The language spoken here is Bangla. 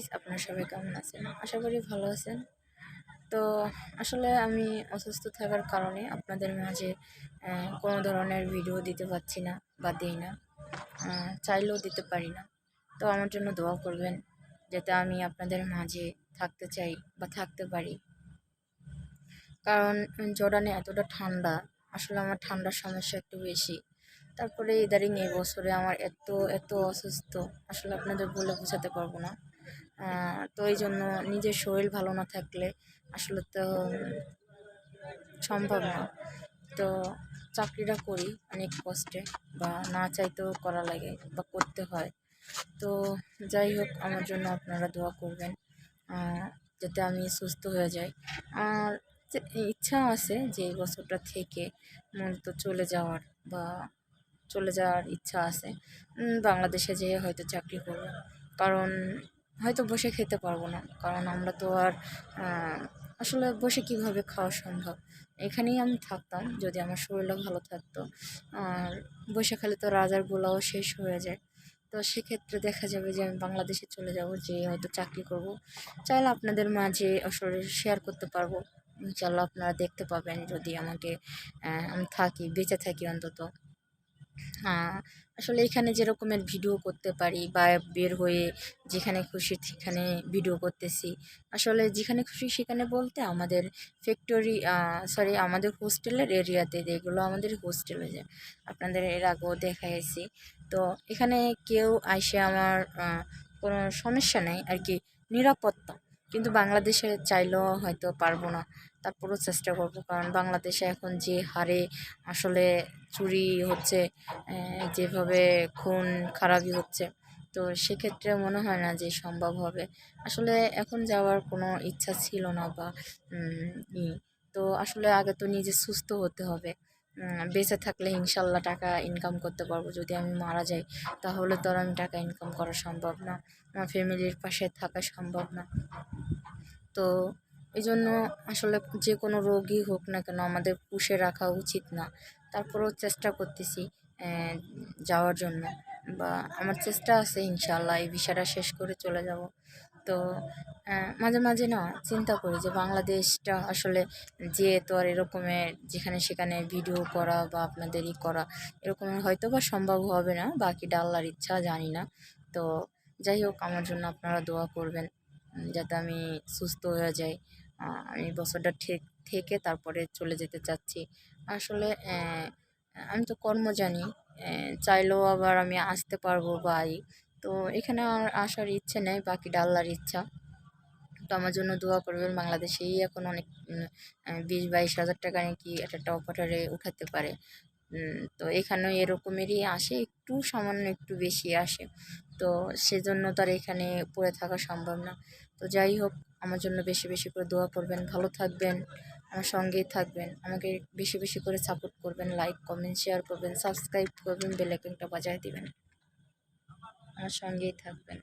গাইস আপনারা সবাই কেমন আছেন? আশা করি ভালো আছেন। তো আসলে আমি অসুস্থ থাকার কারণে আপনাদের মাঝে কোনো ধরনের ভিডিও দিতে পারছি না বা দিই না। চাইলেও দিতে পারি না। তো আমার জন্য দোয়া করবেন যাতে আমি আপনাদের মাঝে থাকতে চাই বা থাকতে পারি। কারণ জর্ডানে এতটা ঠান্ডা, আসলে আমার ঠান্ডার সমস্যা একটু বেশি। তারপরে ইদারিং এই বছরে আমার এত এত অসুস্থ, আসলে আপনাদের বলে বোঝাতে পারব না। তো এই জন্য নিজের শরীর ভালো না থাকলে আসলে তো সম্ভব না। তো চাকরিটা করি অনেক কষ্টে বা না চাইতেও করা লাগে বা করতে হয়। তো যাই হোক, আমার জন্য আপনারা দোয়া করবেন যাতে আমি সুস্থ হয়ে যাই। আর ইচ্ছা আছে যে এই বছরটা থেকে মূলত চলে যাওয়ার বা চলে যাওয়ার ইচ্ছা আছে বাংলাদেশে যেয়ে হয়তো চাকরি করব। কারণ হয়তো বসে খেতে পারব না। কারণ আমরা তো আর আসলে বসে কীভাবে খাওয়া সম্ভব? এখানেই আমি থাকতাম, যদি আমার শরীরটা ভালো থাকতো। আর বসে খেলে তো রাজার গোলাও শেষ হয়ে যায়। তো সেক্ষেত্রে দেখা যাবে যে আমি বাংলাদেশে চলে যাব, যে হয়তো চাকরি করব। চাইলে আপনাদের মাঝে আসলে শেয়ার করতে পারব। ইনশাল্লাহ আপনারা দেখতে পাবেন যদি আমাকে আমি থাকি, বেঁচে থাকি অন্তত। আসলে এখানে যেরকমের ভিডিও করতে পারি বা বের হয়ে যেখানে খুশি সেখানে ভিডিও করতেছি। আসলে যেখানে খুশি সেখানে বলতে আমাদের ফ্যাক্টরি সরি আমাদের হোস্টেলের এরিয়াতে যেগুলো আমাদের হোস্টেলে যায় আপনাদের এর আগেও দেখাইছি। তো এখানে কেউ আইসে আমার কোনো সমস্যা নেই, আর কি নিরাপত্তা। কিন্তু বাংলাদেশে চাইলেও হয়তো পারব না। তারপরেও চেষ্টা করব। কারণ বাংলাদেশে এখন যে হারে আসলে চুরি হচ্ছে যেভাবে খুন খারাপই হচ্ছে, তো সেক্ষেত্রে মনে হয় না যে সম্ভব হবে। আসলে এখন যাওয়ার কোনো ইচ্ছা ছিল না বা তো আসলে আগে তো নিজে সুস্থ হতে হবে। বেঁচে থাকলে ইনশাল্লাহ টাকা ইনকাম করতে পারব। যদি আমি মারা যাই, তাহলে তো আমি টাকা ইনকাম করা সম্ভব না। আমার ফ্যামিলির পাশে থাকা সম্ভব না। তো এই জন্য আসলে যে কোনো রোগই হোক না কেন আমাদের পুষে রাখা উচিত না। তারপরেও চেষ্টা করতেছি যাওয়ার জন্য। বা আমার চেষ্টা আছে ইনশাল্লাহ, এই ভিসাটা শেষ করে চলে যাব। তো মাঝে মাঝে না চিন্তা করি যে বাংলাদেশটা আসলে যে তো আর এরকমের যেখানে সেখানে ভিডিও করা বা আপনাদেরই করা এরকমের হয়তো বা সম্ভব হবে না, বাকিটা আল্লাহর ইচ্ছা জানি না তো, যাই হোক, আমার জন্য আপনারা দোয়া করবেন যাতে আমি সুস্থ হয়ে যাই আমি বছরটা ঠিক থেকে তারপরে চলে যেতে চাচ্ছি আসলে আমি তো কর্ম জানি চাইলেও আবার আমি আসতে পারব বা। তো এখানে আমার আসার ইচ্ছে নেই, বাকি আল্লাহর ইচ্ছা। তো আমার জন্য দোয়া করবেন, বাংলাদেশেই এখন অনেক বিশ বাইশ হাজার টাকা নাকি একটা টপ অর্ডারে উঠাতে পারে। তো এখানেও এরকমেরই আসে, একটু সামান্য একটু বেশি আসে। তো সেজন্য তো আর এখানে পড়ে থাকা সম্ভব না। তো যাই হোক, আমার জন্য বেশি বেশি করে দোয়া করবেন, ভালো থাকবেন, আমার সঙ্গেই থাকবেন। আমাকে বেশি বেশি করে সাপোর্ট করবেন লাইক কমেন্ট শেয়ার করবেন সাবস্ক্রাইব করবেন বেল আইকনটা বাজায় দিবেন। আমার সঙ্গেই থাকবেন।